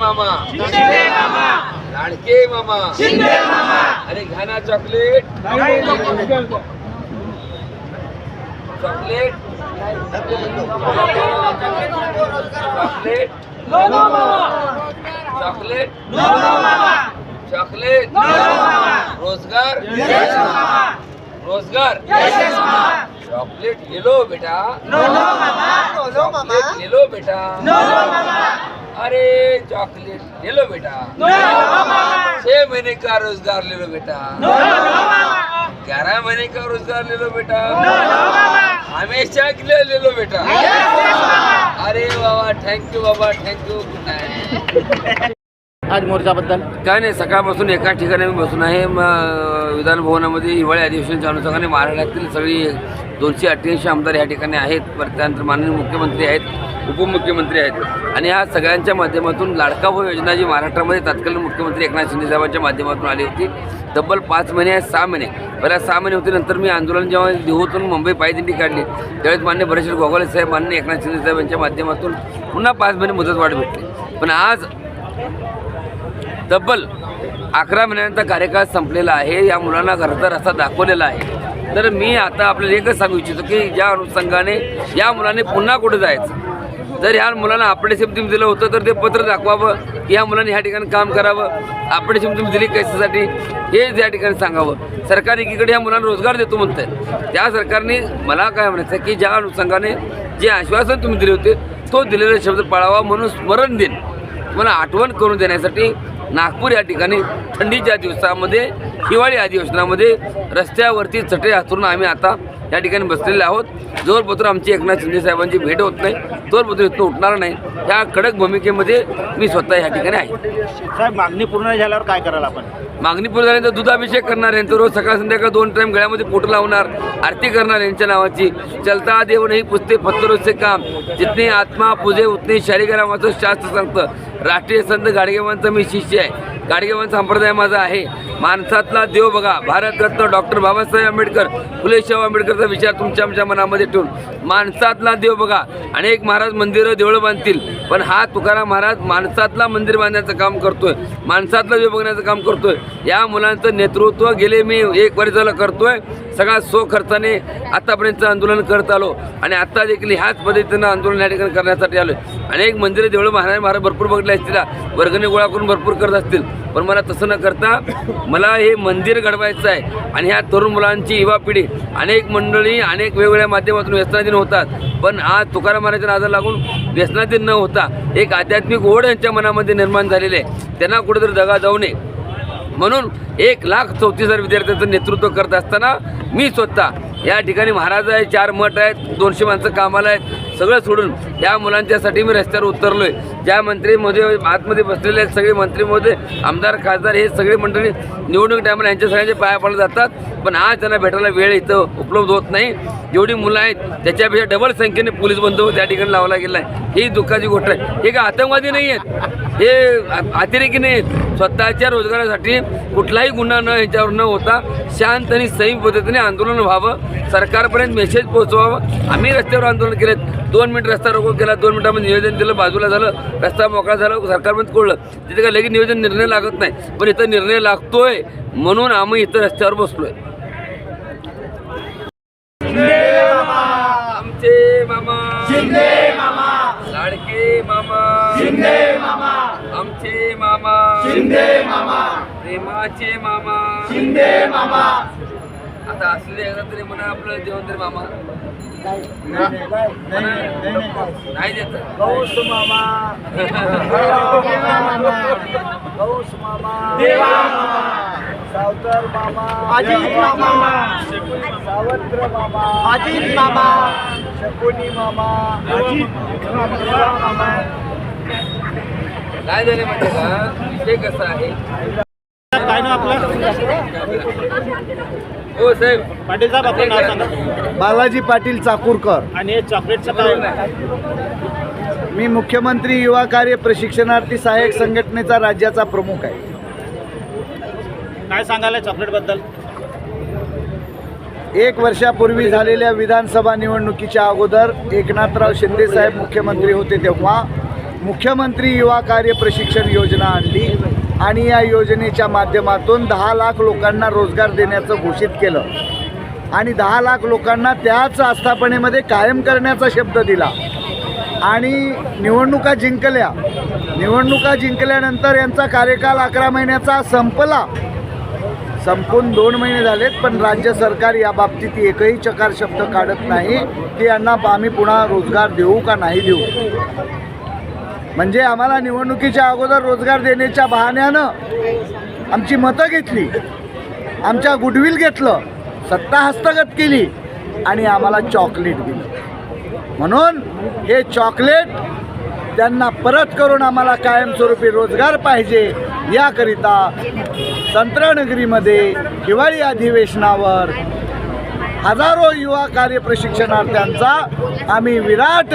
मामा। लाडके मामा। शिंदे मामा। अरे घाना chocolate. Chocolate. Chocolate. Chocolate. Chocolate. रोज़गार। रोज़गार। चॉकलेट ले लो बेटा। ले लो बेटा अरे चॉकलेट ले लो बेटा छह महीने का रोजगार ले लो बेटा ग्यारह महीने का रोजगार ले लो बेटा हमेशा के लिए ले लो बेटा अरे बाबा थँक्यू बाबा थँक्यू गुड नाईट आज मोर्चाबद्दल? काय नाही सकाळपासून एका ठिकाणी मी बसून आहे. विधान भवनामध्ये हिवाळी अधिवेशनाच्या अनुषंगाने महाराष्ट्रातील सगळी दोनशे अठ्ठ्याऐंशी आमदार या ठिकाणी आहेत. परत त्यानंतर माननीय मुख्यमंत्री आहेत उपमुख्यमंत्री आहेत. आणि ह्या सगळ्यांच्या माध्यमातून लाडका भाऊ योजना जी महाराष्ट्रामध्ये तत्कालीन मुख्यमंत्री एकनाथ शिंदे साहेबांच्या माध्यमातून आली होती तब्बल पाच महिने सहा महिने. पहिल्या सहा महिने होते नंतर मी आंदोलन जेव्हा देहूतून मुंबई पायदिंडी काढली. त्यावेळेस मान्य बरेचसे गोगावले साहेब मान्य एकनाथ शिंदे साहेब यांच्या माध्यमातून पुन्हा पाच महिने मुदतवाढ भेटली. पण आज तब्बल अकरा महिन्यांचा कार्यकाळ संपलेला आहे. या मुलांना घरचा रस्ता दाखवलेला आहे. तर मी आता आपल्याला एकच सांगू इच्छितो की ज्या अनुषंगाने या मुलांनी पुन्हा कुठे जायचं? जर ह्या मुलांना आपले शिमतीम दिलं होतं तर ते पत्र दाखवावं की ह्या मुलांनी ह्या ठिकाणी काम करावं. आपले शिमतीम दिली कशासाठी? हेच या ठिकाणी सांगावं. सरकार एकीकडे ह्या मुलांना रोजगार देतो म्हणतंय. त्या सरकारने मला काय म्हणायचं आहे की ज्या अनुषंगाने जे आश्वासन तुम्ही दिले होते तो दिलेला शब्द पाळावा म्हणून स्मरण देईन. मला आठवण करून देण्यासाठी नागपूर या ठिकाणी थंडीच्या दिवसामध्ये हिवाळी अधिवेशनामध्ये रस्त्यावरती चटई हातरून आम्ही आता या ठिकाणी बसलेले आहोत. जोरपत्र आमची एकनाथ शिंदे साहेबांची भेट होत नाही. तोरपत्र इथून उठणार नाही. ह्या कडक भूमिकेमध्ये मी स्वतः या ठिकाणी आहे. साहेब मागणी पूर्ण झाल्यावर काय कराल आपण? मागणी पूर्ण झाल्यानंतर दुधाभिषेक करणार यांचं रोज सकाळ संध्याकाळ दोन टाइम गळ्यामध्ये पोट लावणार आरती करणार यांच्या नावाची. चलता देव नाही पुसते पत्तरोजचे काम. जितनी आत्मा पूजे उतनी शालिग्रामाचं शास्त्र सांगतं. राष्ट्रीय संत गाडगेवांचा मी शिष्य आहे. गाडगेवान संप्रदाय माझा आहे. माणसातला देव बघा. भारतरत्न डॉक्टर बाबासाहेब आंबेडकर फुलेशाहू आंबेडकरचा विचार तुमच्या आमच्या मनामध्ये ठेवून. माणसातला देव बघा. अनेक महाराज मंदिरं देवळं बांधतील. पण हा तुकाराम महाराज माणसातला मंदिर बांधण्याचं काम करतोय. माणसातला देव बघण्याचं काम करतोय. या मुलांचं नेतृत्व गेले मी एक वर्ष झालं करतोय. सगळा सो खर्चाने आतापर्यंत आंदोलन करत आलो. आणि आत्ता देखील ह्याच पद्धतीनं आंदोलन या ठिकाणी करण्यासाठी आलो अनेक मंदिरं देवळं महाराज महाराज भरपूर बघितले असतील. वर्गणी गोळा करून भरपूर करत असतील. पण मला तसं न करता मला हे मंदिर घडवायचं आहे. आणि ह्या तरुण मुलांची युवा पिढी अनेक मंडळी अनेक वेगवेगळ्या माध्यमातून व्यसनाधीन होतात. पण आज तुकाराम महाराजांना आजार लागून व्यसनाधीन न होता एक आध्यात्मिक ओढ यांच्या मनामध्ये निर्माण झालेली आहे. त्यांना कुठेतरी दगा जाऊ नये. म्हणून एक लाख चौतीस हजार विद्यार्थ्यांचं नेतृत्व करत असताना मी स्वतः या ठिकाणी महाराज आहे चार मठ आहेत दोनशे माणसं कामाला आहेत सगळं सोडून या मुलांच्यासाठी मी रस्त्यावर उतरलो आहे ज्या मंत्री आतमध्ये बसलेले आहेत सगळे मंत्री आमदार खासदार हे सगळे मंडळी निवडणूक टायमाला यांच्या सगळ्यांचे पाया पडले जातात. पण आज त्यांना भेटायला वेळ इथं उपलब्ध होत नाही. जेवढी मुलं आहेत त्याच्यापेक्षा डबल संख्येने पोलीस बंदोबस्त त्या ठिकाणी लावला गेला आहे ही दुःखाची गोष्ट आहे. हे काय आतंकवादी नाही आहेत. हे अतिरेकी नाही आहेत. स्वतःच्या रोजगारासाठी कुठलाही गुन्हा न ह्याच्यावर न होता शांत आणि संयम पद्धतीने आंदोलन व्हावं. सरकारपर्यंत मेसेज पोहोचवावं. आम्ही रस्त्यावर आंदोलन केलेत. दोन मिनिट रस्ता रोको केला. दोन मिनिटामध्ये निवेदन दिलं. बाजूला झालं. रस्ता मोकळा झाला सरकारपर्यंत कोळलं. तिथे काय लगेच निवेदन निर्णय लागत नाही. पण इथं निर्णय लागतोय म्हणून आम्ही इथं रस्त्यावर बसलोय. आमचे मामा. लाडके मामा. आमचे मामा. शिंदे मामा. प्रेमाचे मामा. शिंदे मामा. आता असले एकदा तरी म्हणा आपलं देवेंद्र मामा. नाही देत. सावतर मामा. अजित मामा. सावत्र मामा. अजित मामा. शकुनी मामा. अजित मामा. काय झाले माहिती का? विषय कसा आहे? काय ना आपलं? हो साहेब. पाटील साहेब आपलं नाव सांगा. बालाजी पाटील चाकूरकर. आणि हे चॉकलेटचं काय? मी मुख्यमंत्री युवा कार्य प्रशिक्षणार्थी सहाय्यक संघटनेचा राज्याचा प्रमुख आहे. काय सांगायला चॉकलेटबद्दल? एक वर्षापूर्वी झालेल्या विधानसभा निवडणुकीच्या अगोदर एकनाथराव शिंदे साहेब मुख्यमंत्री होते तेव्हा मुख्यमंत्री युवा कार्य प्रशिक्षण योजना आणली. आणि या योजनेच्या माध्यमातून दहा लाख लोकांना रोजगार देण्याचं घोषित केलं. आणि दहा लाख लोकांना त्याच आस्थापनेमध्ये कायम करण्याचा शब्द दिला. आणि निवडणुका जिंकल्या. निवडणुका जिंकल्यानंतर यांचा कार्यकाल अकरा महिन्याचा संपला. संपून दोन महिने झालेत पण राज्य सरकार या बाबतीत एकही चकार शब्द काढत नाही की यांना आम्ही पुन्हा रोजगार देऊ का नाही देऊ. म्हणजे आम्हाला निवडणुकीच्या अगोदर रोजगार देण्याच्या बहाण्यानं आमची मतं घेतली आमच्या गुडविल घेतलं सत्ता हस्तगत केली आणि आम्हाला चॉकलेट दिलं. म्हणून हे चॉकलेट त्यांना परत करून आम्हाला कायमस्वरूपी रोजगार पाहिजे याकरिता संत्रनगरीमध्ये हिवाळी अधिवेशनावर हजारो युवा कार्य प्रशिक्षणार्थ्यांचा आम्ही विराट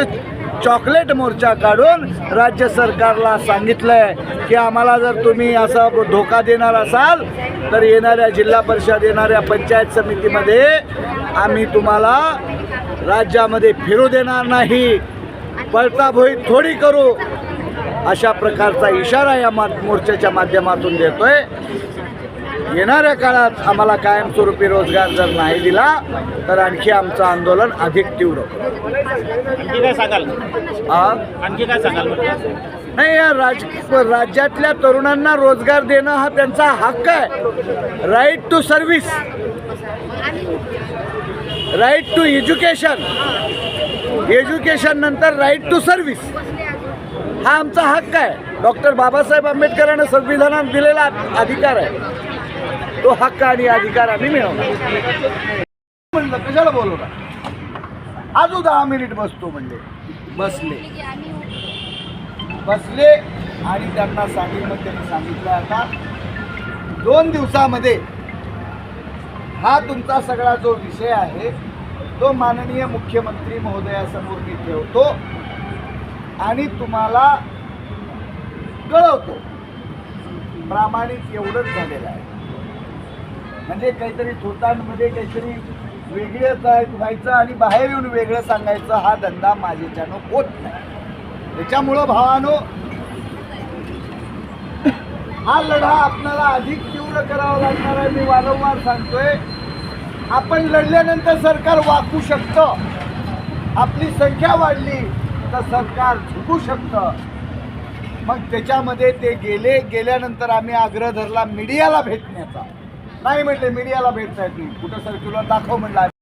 चॉकलेट मोर्चा काढून राज्य सरकारला सांगितलं आहे की आम्हाला जर तुम्ही असा धोका देणार असाल तर येणाऱ्या जिल्हा परिषद येणाऱ्या पंचायत समितीमध्ये आम्ही तुम्हाला राज्यामध्ये फिरू देणार नाही. पळताभोई थोडी करू अशा प्रकारचा इशारा या मा मोर्चाच्या माध्यमातून देतोय. येणाऱ्या काळात आम्हाला कायमस्वरूपी रोजगार जर नाही दिला तर आणखी आमचं आंदोलन अधिक तीव्र. आणखी काय सांगाल? आणखी काय सांगाल नाही या राज राज्यातल्या तरुणांना रोजगार देणं हा त्यांचा हक्क आहे. Right to service right to education education नंतर राईट टू सर्व्हिस हा आमचा हक्क आहे. डॉक्टर बाबासाहेब आंबेडकरांना संविधानात दिलेला अधिकार आहे. तो हक्क आणि अधिकार आम्ही मिळवणार. म्हणलं कशाला बोलवला अजून दहा मिनिट बसतो म्हणले. बसले. बसले आणि त्यांना सांगितलं त्यांनी सांगितलं आता दोन दिवसामध्ये हा तुमचा सगळा जो विषय आहे तो माननीय मुख्यमंत्री महोदयासमोर मी ठेवतो आणि तुम्हाला कळवतो. प्रामाणिक एवढंच झालेलं आहे. म्हणजे काहीतरी छोटांमध्ये काहीतरी वेगळं व्हायचं आणि बाहेर येऊन वेगळं सांगायचं हा धंदा माझ्याच्यानं होत नाही. त्याच्यामुळं भावानो हा लढा आपल्याला अधिक तीव्र करावा लागणार आहे मी वारंवार सांगतोय. आपण लढल्यानंतर सरकार वाकू शकतं. आपली संख्या वाढली तर सरकार झुकू शकतं. मग त्याच्यामध्ये ते गेले गेल्यानंतर आम्ही आग्रह धरला मीडियाला भेटण्याचा. नाही म्हटले मीडियाला भेटता येत नाही. कुठं सर्क्युलर दाखव म्हटलं